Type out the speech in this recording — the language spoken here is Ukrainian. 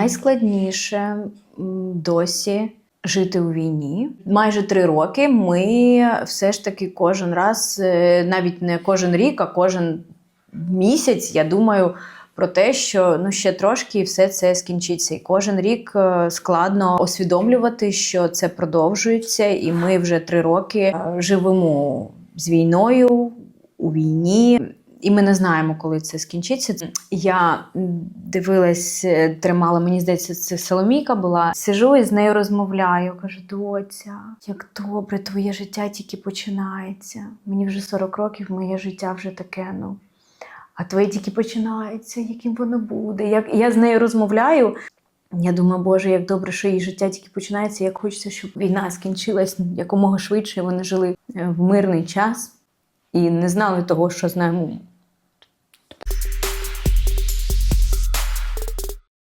Найскладніше досі жити у війні. Майже три роки ми все ж таки кожен раз, е, навіть не кожен рік, а кожен місяць, я думаю. Про те, що ну ще трошки і все це скінчиться. І кожен рік е, складно усвідомлювати, що це продовжується, і ми вже три роки е, живемо з війною у війні. І ми не знаємо, коли це скінчиться. Я дивилась, е, тримала, мені здається, це Соломійка була. Сижу і з нею розмовляю. Кажу, доця, як добре, твоє життя тільки починається. Мені вже 40 років, моє життя вже таке. Ну а твоє тільки починається, яким воно буде. Як я з нею розмовляю. Я думаю, Боже, як добре, що її життя тільки починається. Як хочеться, щоб війна скінчилась якомога швидше. Вони жили е, в мирний час і не знали того, що знаємо